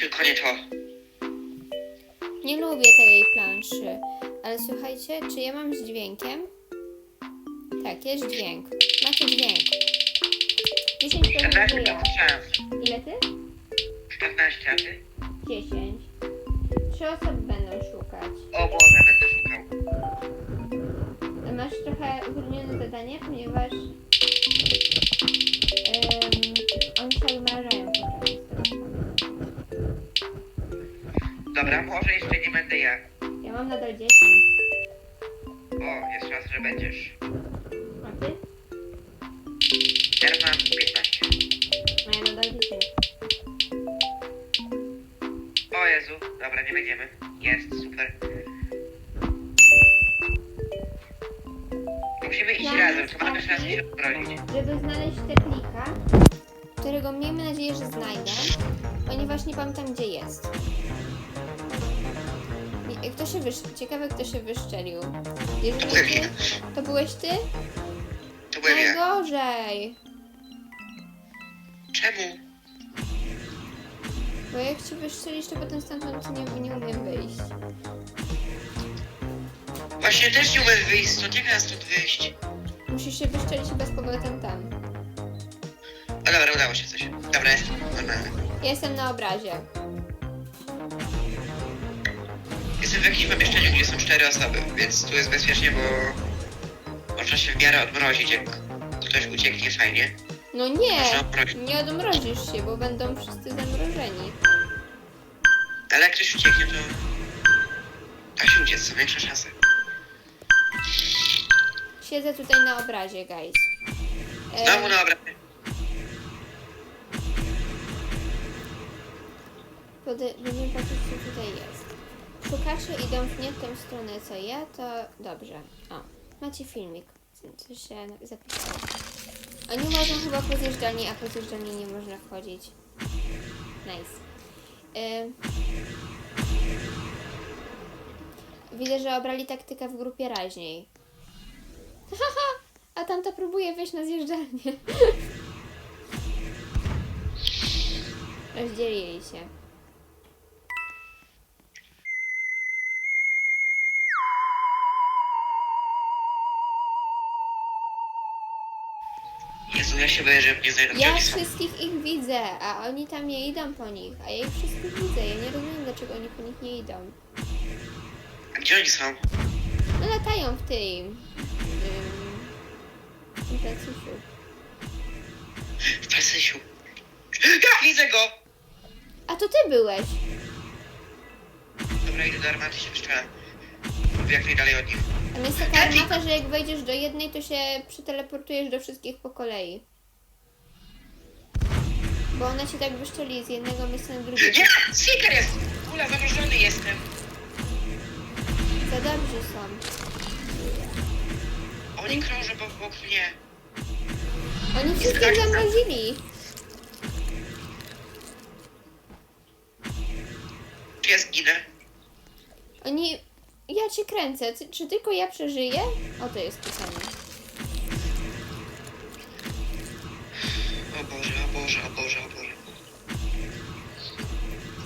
Tylko nie to. Nie lubię tej planszy. Ale słuchajcie, czy ja mam z dźwiękiem? Tak, jest dźwięk. Macie dźwięk. 10 14 powinno to ja. chciałem. Ile ty? 14, a ty? 10. Trzy osoby będą szukać. O Boże, trochę utrudnione zadanie, ponieważ um, oni podczas tego. Dobra, może jeszcze nie będę ja. Ja mam nadal 10. to się bronić. Żeby znaleźć te plika, którego miejmy nadzieję, że znajdę, ponieważ nie pamiętam gdzie jest. Kto się wysz... Ciekawe kto się wyszczelił. Jeżeli To ty, to byłeś ty? To byłem ja. Najgorzej! Czemu? Bo jak ci wyszczelisz, to potem stamtąd nie, nie umiem wyjść. Właśnie też nie umiem wyjść stąd, jak ja stąd wyjść? Się wyszczelić chyba z powrotem tam. O dobra, udało się coś. Dobra, jest. Jestem na obrazie. Jestem w jakimś pomieszczeniu, gdzie są cztery osoby, więc tu jest bezpiecznie, bo można się w miarę odmrozić, jak ktoś ucieknie fajnie. No nie! Można odmrozić. Nie odmrozisz się, bo będą wszyscy zamrożeni. Ale jak ktoś ucieknie, to da się uciec, są większe szanse. Siedzę tutaj na obrazie, guys. E, Znowu na obrazie. Pode- Będziemy patrzeć, co tutaj jest. Szukacze idą w nie tą stronę, co ja, to dobrze. O, macie filmik. Co się zapisało. Oni można chyba po zjeżdżalni, a po zjeżdżalni nie można wchodzić. Nice. Ym. Widzę, że obrali taktykę w grupie raźniej. Haha! A tamta próbuje wejść na zjeżdżalnię. Rozdzielili się. Jezu, ja się boję, że mnie znajdą, gdzie Ja oni są. wszystkich ich widzę, a oni tam nie idą po nich, a ja ich wszystkich widzę. Ja nie rozumiem, dlaczego oni po nich nie idą. A gdzie oni są? No latają w tym... W Palsysiu. Ja widzę go! A to ty byłeś! Dobra, idę do armaty się strzelam. Jak najdalej od nich. Tam jest taka armata, że jak wejdziesz do jednej, to się przeteleportujesz do wszystkich po kolei. Bo one się tak wyszczeli z jednego miejsca na drugie. Nie! Seeker jest! Kula, zamrożony jestem. Za dobrzy są. Oni krążą wokół mnie. Oni wszystkich zamrozili. Czy ja zginę? Oni... Ja cię kręcę. Ty, czy tylko ja przeżyję? O, to jest pytanie. O Boże, o Boże, o Boże, o Boże.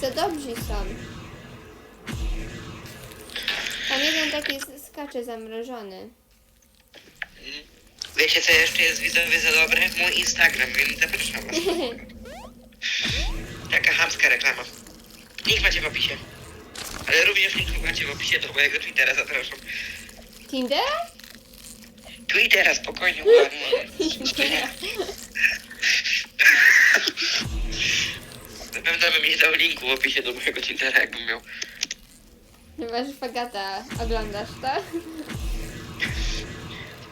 Za dobrzy są. Tam jeden taki skacze zamrożony. Wiecie co jeszcze jest widzowie za dobre? Mój Instagram, więc zapraszam was. Taka chamska reklama. Link macie w opisie. Ale również link macie w opisie do mojego Twittera, zapraszam. Tinder? Twittera, spokojnie, ładnie. Na pewno bym nie dał linku w opisie do mojego Twittera, jakbym miał. Chyba, że Fagata oglądasz to?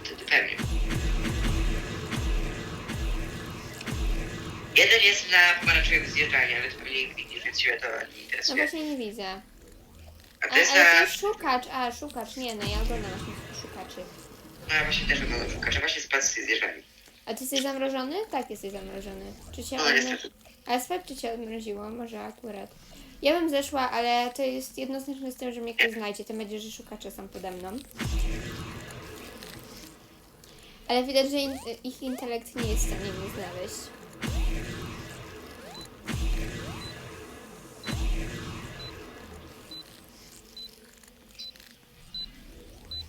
Wtedy pewnie. Jeden jest na pomarańczowym zjeżdżaniu, ale to pewnie ich widzisz, więc się to nie No interesuje. właśnie nie widzę. A A, to jest ale to na... jest szukacz. A, szukacz. Nie, no ja oglądam właśnie szukaczy. No ja właśnie też oglądam szukacza, właśnie z pasy zjeżdżani. A ty jesteś zamrożony? Tak, jesteś zamrożony. Czy cię No odmro... niestety. Ale sprawdź, czy cię odmroziło. Może akurat. Ja bym zeszła, ale to jest jednoznaczne z tym, że mnie ktoś znajdzie. Tym bardziej, że szukacze są pode mną. Ale widać, że in, ich intelekt nie jest w stanie mnie znaleźć.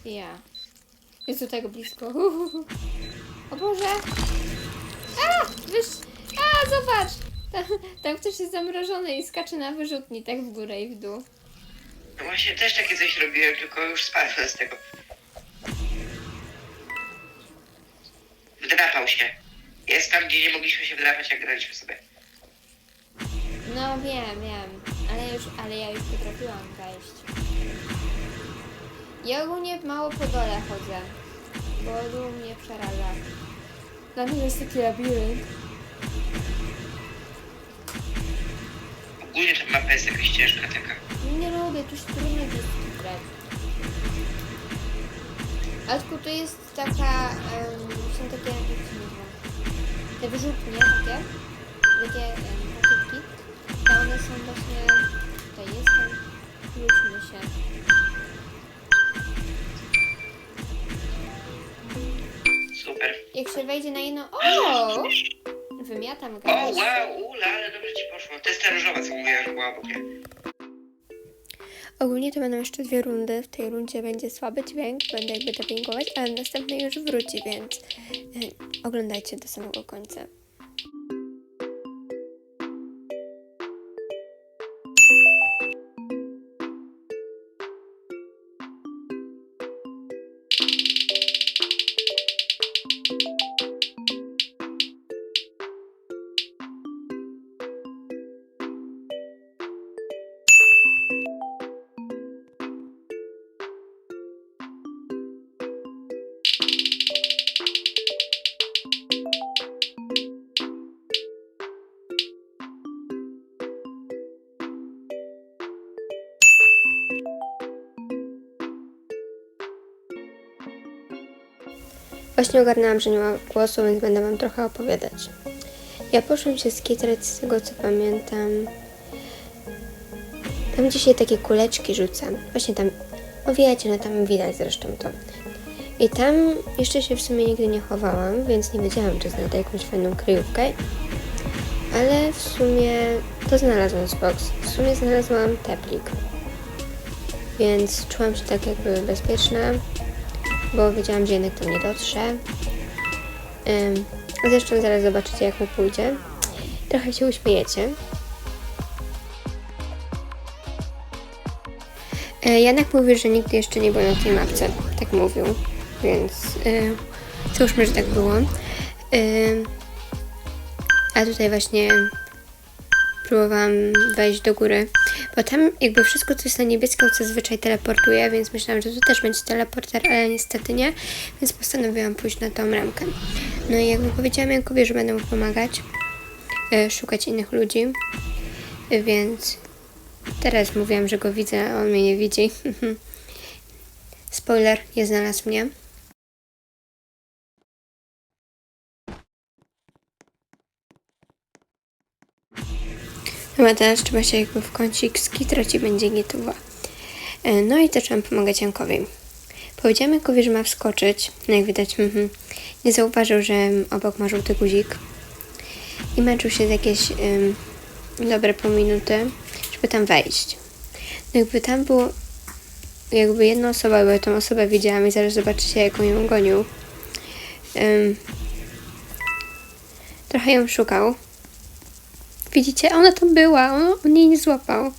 Ja. Jest do tego blisko. O Boże! A! Wyż... A, zobacz! Tam, tam ktoś jest zamrożony i skacze na wyrzutni, tak w górę i w dół. No właśnie też takie coś robiłem, tylko już spadłem z tego. Wdrapał się. Jest tam, gdzie nie mogliśmy się wdrapać, jak graliśmy sobie. No wiem, wiem. Ale już, ale ja już potrafiłam wejść. Ja ogólnie mało po dole chodzę. Bo dół mnie przeraża. Dla mnie jest taki labirynt. Ogólnie ta mapa jest jakaś ciężka taka. Nie lubię, tu się trudno jest grać. A tylko tu jest taka, em, są takie, jak się nazywa? Te wyrzutnie takie, takie um, rakietki, a one są właśnie, tutaj jestem, wróćmy się. Super. Jak się wejdzie na jedno, o! Wymiatam O, gałąź. wow, ula, ale dobrze ci poszło. To jest ta różowa, co mówiła, że była obok mnie. Ogólnie to będą jeszcze dwie rundy. W tej rundzie będzie słaby dźwięk, będę jakby dubbingować, ale w następnej już wróci, więc y, oglądajcie do samego końca. Właśnie ogarnęłam, że nie ma głosu, więc będę Wam trochę opowiadać. Ja poszłam się skitrać z tego, co pamiętam. Tam dzisiaj takie kuleczki rzucam. Właśnie tam, no wiecie, no tam widać zresztą to. I tam jeszcze się w sumie nigdy nie chowałam, więc nie wiedziałam, czy znajdę jakąś fajną kryjówkę. Ale w sumie to znalazłam z box. W sumie znalazłam teplik. Więc czułam się tak jakby bezpieczna bo wiedziałam, że jednak tam nie dotrze. Zresztą zaraz zobaczycie, jak mu pójdzie. Trochę się uśmiejecie. E, Janek mówił, że nigdy jeszcze nie był na tej mapce. Tak mówił, więc y, cóżmy, że tak było. Y, a tutaj właśnie próbowałam wejść do góry, bo tam jakby wszystko, co jest na niebiesko, zazwyczaj teleportuje, więc myślałam, że tu też będzie teleporter, ale niestety nie, więc postanowiłam pójść na tą ramkę. No i jakby powiedziałam Jankowi, że będę mu pomagać, e, szukać innych ludzi, e, więc teraz mówiłam, że go widzę, a on mnie nie widzi. Spoiler, nie znalazł mnie. Chyba teraz trzeba się jakby w kącik skitrać i będzie gitowa. E, No i zaczęłam pomagać Jankowi. Powiedziałam Jankowi, że ma wskoczyć. No jak widać, mhm, nie zauważył, że obok ma żółty guzik. I męczył się z jakieś ym, dobre pół minuty, żeby tam wejść. No jakby tam było jakby jedna osoba, bo ja tą osobę widziałam i zaraz zobaczycie, jak ją gonił. Ym, trochę ją szukał. Widzicie, ona tam była, on, jej nie złapał.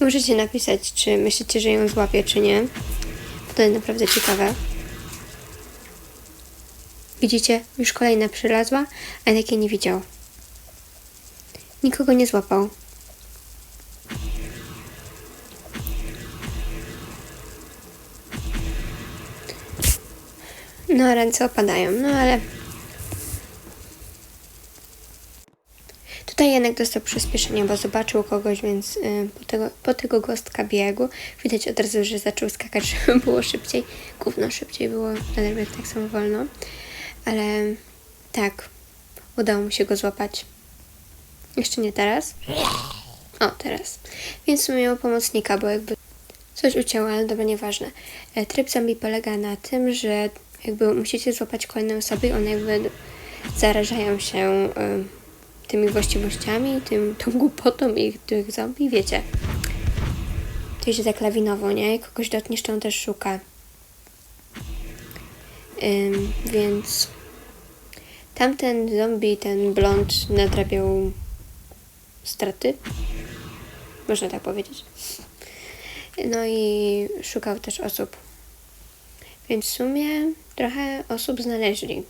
Możecie napisać, czy myślicie, że ją złapie, czy nie. To jest naprawdę ciekawe. Widzicie, już kolejna przylazła, a jej nie widział. Nikogo nie złapał. No, ręce opadają, no ale Tutaj Janek dostał przyspieszenie, bo zobaczył kogoś, więc y, po, tego, po tego gostka biegu widać od razu, że zaczął skakać, żeby było szybciej. Gówno szybciej było, biegł tak samo wolno. Ale tak, udało mu się go złapać. Jeszcze nie teraz. O, teraz. Więc miał pomocnika, bo jakby coś ucięło, ale dobra, nieważne. E, Tryb zombie polega na tym, że jakby musicie złapać kolejne osoby i one jakby zarażają się e, tymi właściwościami, tym, tą głupotą ich tych zombie, wiecie. To idzie tak lawinowo, nie? Jak kogoś dotkniesz, to on też szuka. Ym, więc tamten zombie, ten blond nadrabiał straty. Można tak powiedzieć. No i szukał też osób. Więc w sumie trochę osób znaleźli.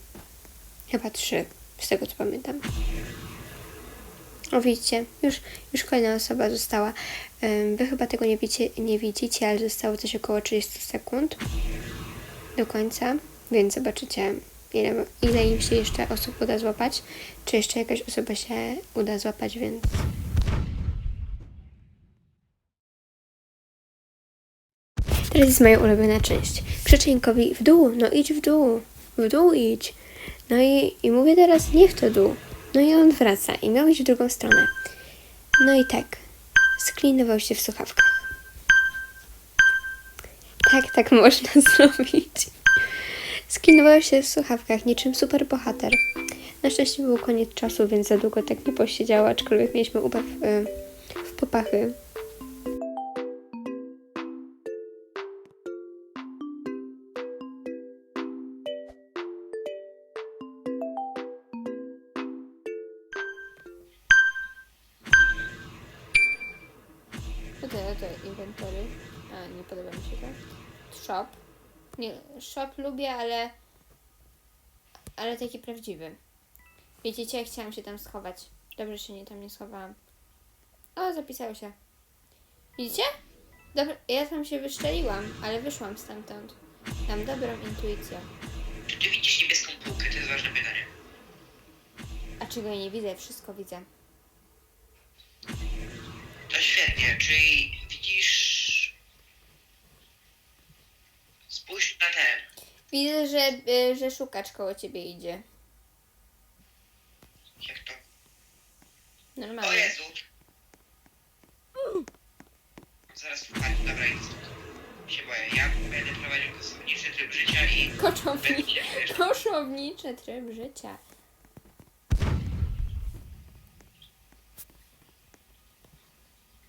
Chyba trzy, z tego co pamiętam. O widzicie, już, już kolejna osoba została. Wy chyba tego nie widzicie, nie widzicie, ale zostało coś około 30 sekund do końca, więc zobaczycie ile, ile im się jeszcze osób uda złapać, czy jeszcze jakaś osoba się uda złapać, więc... Teraz jest moja ulubiona część. Krzyczenkowi w dół, no idź w dół, w dół idź. No i, i mówię teraz nie w to dół. No i on wraca i miał iść w drugą stronę. No i tak, sklinował się w słuchawkach. Tak, tak można zrobić. Skinował się w słuchawkach niczym super bohater. Na szczęście był koniec czasu, więc za długo tak nie posiedziało, aczkolwiek mieliśmy ubaw y, w popachy. Nie, shop lubię, ale... Ale taki prawdziwy. Widzicie, jak chciałam się tam schować. Dobrze, się nie tam nie schowałam. O, zapisało się. Widzicie? Dobra, ja tam się wyszczeliłam, ale wyszłam stamtąd. Mam dobrą intuicję. Czy ty widzisz niebieską półkę? To jest ważne pytanie. A czego ja nie widzę? Wszystko widzę. To świetnie, czyli widzisz... Spójrz na ten. Widzę, że, y, że szukacz koło ciebie idzie. Jak to? O Normalnie. Jezu! Zaraz wpadł, dobra, idź. Się boję. Ja będę prowadził kosowniczy tryb życia i... Koczowni... Będę się, wiesz, Koszowniczy tryb życia.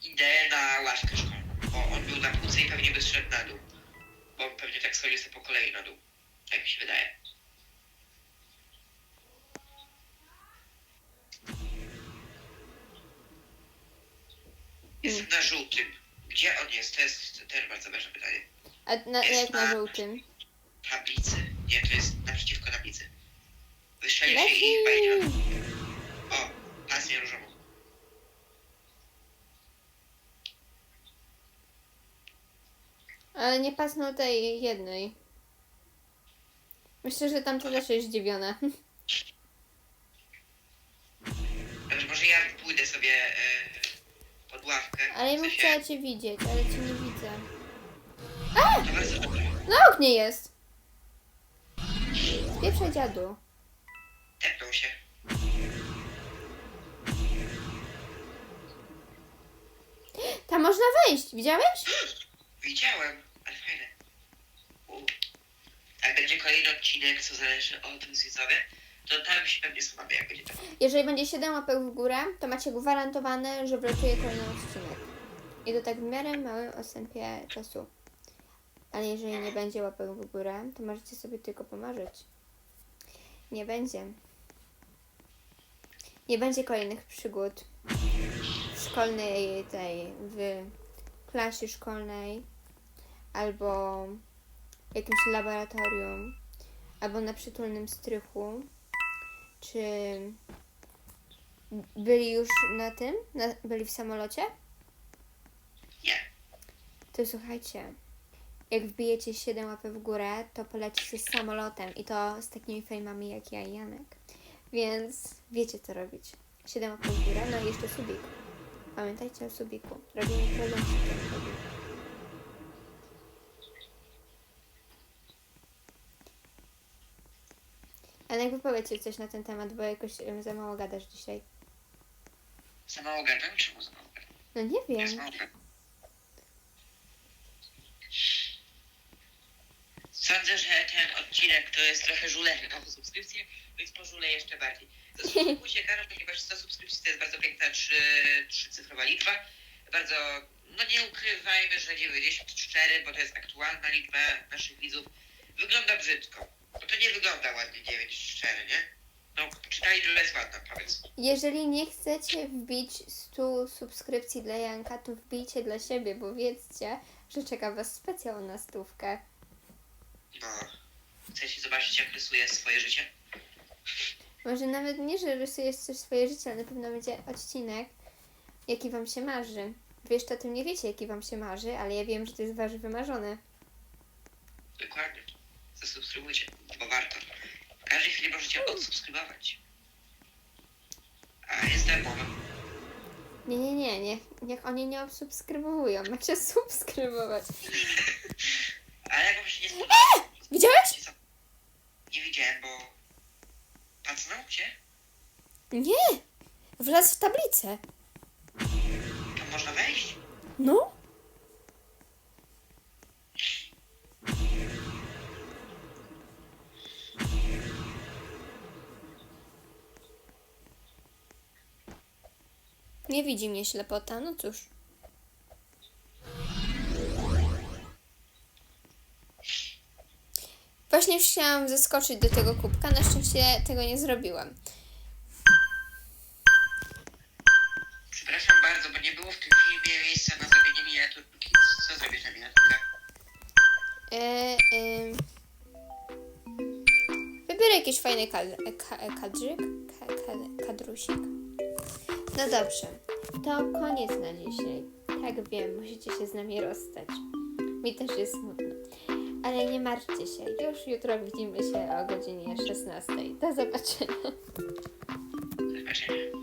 Idę na ławkę szkolną, bo on był na półce i pewnie by zszedł na dół. Bo on pewnie tak schodzi sobie po kolei na dół. Tak mi się wydaje. Jestem na żółtym. Gdzie on jest? To jest też bardzo ważne pytanie. A na, jak na żółtym? Tablicy. Nie, to jest naprzeciwko tablicy. Wystrzelił się i chyba idzie na... O, pasję różową. Ale nie pasnął tej jednej. Myślę, że tamta też jest zdziwiona. Znaczy, może ja pójdę sobie e, pod ławkę. Ale ja bym chciała cię widzieć, ale cię nie widzę. To bardzo dobrze. Na oknie jest! Pieprzaj dziadu. Tepnął się. Tam można wejść, widziałeś? Widziałem, ale fajne. U. Jak będzie kolejny odcinek, co zależy od widzowie, to tam się pewnie schowamy, jak będzie tam. Jeżeli będzie 7 łapek w górę, to macie gwarantowane, że wlatuje kolejny odcinek. I to tak w miarę małym odstępie czasu. Ale jeżeli nie będzie łapek w górę, to możecie sobie tylko pomarzyć. Nie będzie. Nie będzie kolejnych przygód w szkolnej tej, w klasie szkolnej albo w jakimś laboratorium albo na przytulnym strychu czy byli już na tym? Na, byli w samolocie? Nie. To słuchajcie, jak wbijecie 7 łapy w górę, to polecicie z samolotem i to z takimi fejmami jak ja i Janek. Więc wiecie co robić. 7 łapek w górę, no i jeszcze subik. Pamiętajcie o subiku. Robimy prezent jakby powiedzcie coś na ten temat, bo jakoś em, za mało gadasz dzisiaj. Za mało gadam? Czemu za mało gadam? No nie Jest wiem. mało gadam. Sądzę, że ten odcinek to jest trochę żulewy na subskrypcję, więc pożulę jeszcze bardziej. Zasubskrybujcie kanał, ponieważ 100 subskrypcji to jest bardzo piękna trzy, trzycyfrowa liczba. Bardzo, no nie ukrywajmy, że 94, bo to jest aktualna liczba naszych widzów, wygląda brzydko. No to nie wygląda ładnie 94, nie? No, czy ta liczba jest ładna, powiedz. Jeżeli nie chcecie wbić 100 subskrypcji dla Janka, to wbijcie dla siebie, bo wiedzcie, że czeka Was specjal na stówkę. No, chcecie zobaczyć, jak rysuję swoje życie? Może nawet nie, że rysujesz coś swoje życie, ale na pewno będzie odcinek, jaki Wam się marzy. Wy jeszcze o tym nie wiecie, jaki Wam się marzy, ale ja wiem, że to jest Wasz wymarzony. Dokładnie. Zasubskrybujcie, bo warto. W każdej chwili możecie odsubskrybować. A jest darmowa. Nie, nie, nie, niech, niech oni nie obsubskrybowują, macie subskrybować. Ale jak wam się nie spodoba... Widziałeś? co? Nie widziałem, bo... Pacnął cię? Nie! Wlazł w tablicę. Tam można wejść? No? Nie widzi mnie ślepota, no cóż. Właśnie chciałam zeskoczyć do tego kubka, na szczęście tego nie zrobiłam. Przepraszam bardzo, bo nie było w tym filmie miejsca na zrobienie miniaturki. Co zrobisz na miniaturkę? E, em, Wybierę jakiś fajny kadr, ka, kadrzyk, ka, ka, kadrusik. No dobrze, to koniec na dzisiaj. Tak wiem, musicie się z nami rozstać. Mi też jest smutno. Ale nie martwcie się, już jutro widzimy się o godzinie 16. Do zobaczenia. Do zobaczenia.